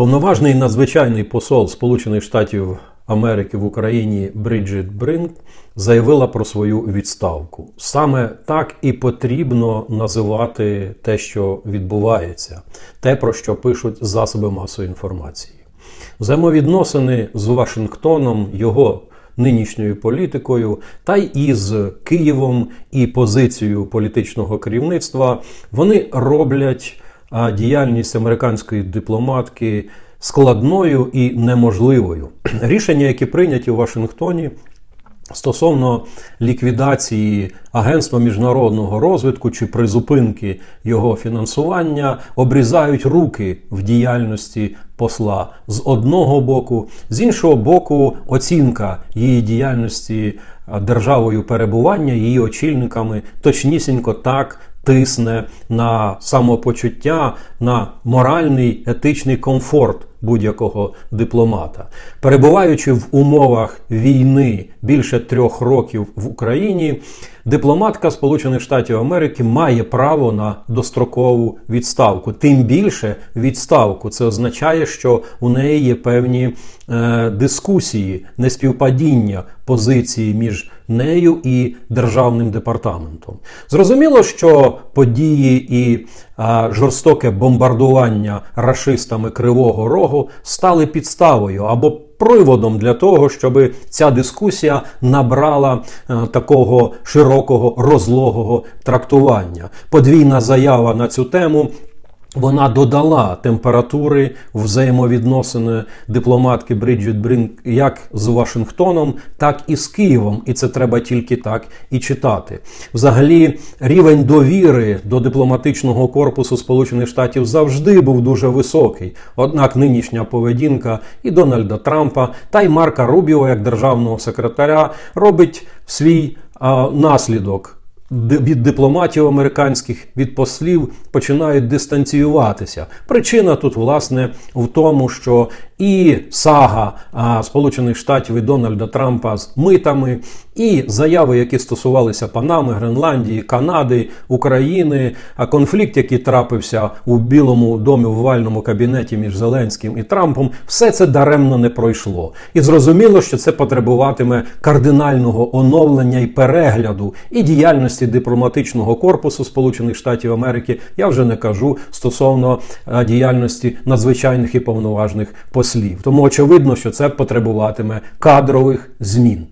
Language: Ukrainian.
Повноважний надзвичайний посол Сполучених Штатів Америки в Україні Бриджит Бринк заявила про свою відставку. Саме так і потрібно називати те, що відбувається, те, про що пишуть засоби масової інформації. Взаємовідносини з Вашингтоном, його нинішньою політикою, та й із Києвом і позицією політичного керівництва вони роблять а, діяльність американської дипломатки складною і неможливою. Рішення, які прийняті у Вашингтоні. Стосовно ліквідації Агентства міжнародного розвитку чи призупинки його фінансування, обрізають руки в діяльності посла з одного боку, з іншого боку, оцінка її діяльності державою перебування, її очільниками точнісінько так тисне на самопочуття, на моральний етичний комфорт будь-якого дипломата. Перебуваючи в умовах війни більше трьох років в Україні, дипломатка Сполучених Штатів Америки має право на дострокову відставку. Тим більше відставку. Це означає, що у неї є певні е, дискусії, неспівпадіння позиції між нею і державним департаментом. Зрозуміло, що події і а, жорстоке бомбардування рашистами Кривого Рогу стали підставою або приводом для того, щоб ця дискусія набрала а, такого широкого розлогого трактування. Подвійна заява на цю тему. Вона додала температури взаємовідносини дипломатки Бриджит Брінк як з Вашингтоном, так і з Києвом. І це треба тільки так і читати. Взагалі, рівень довіри до дипломатичного корпусу Сполучених Штатів завжди був дуже високий. Однак нинішня поведінка і Дональда Трампа та й Марка Рубіо, як державного секретаря, робить свій а, наслідок від дипломатів американських від послів починають дистанціюватися. Причина тут, власне, в тому, що і сага Сполучених Штатів і Дональда Трампа з митами, і заяви, які стосувалися Панами, Гренландії, Канади, України, а конфлікт, який трапився у Білому домі в овальному кабінеті між Зеленським і Трампом, все це даремно не пройшло. І зрозуміло, що це потребуватиме кардинального оновлення і перегляду і діяльності дипломатичного корпусу Сполучених Штатів Америки. Я вже не кажу стосовно діяльності надзвичайних і повноважних послів. Тому очевидно, що це потребуватиме кадрових змін.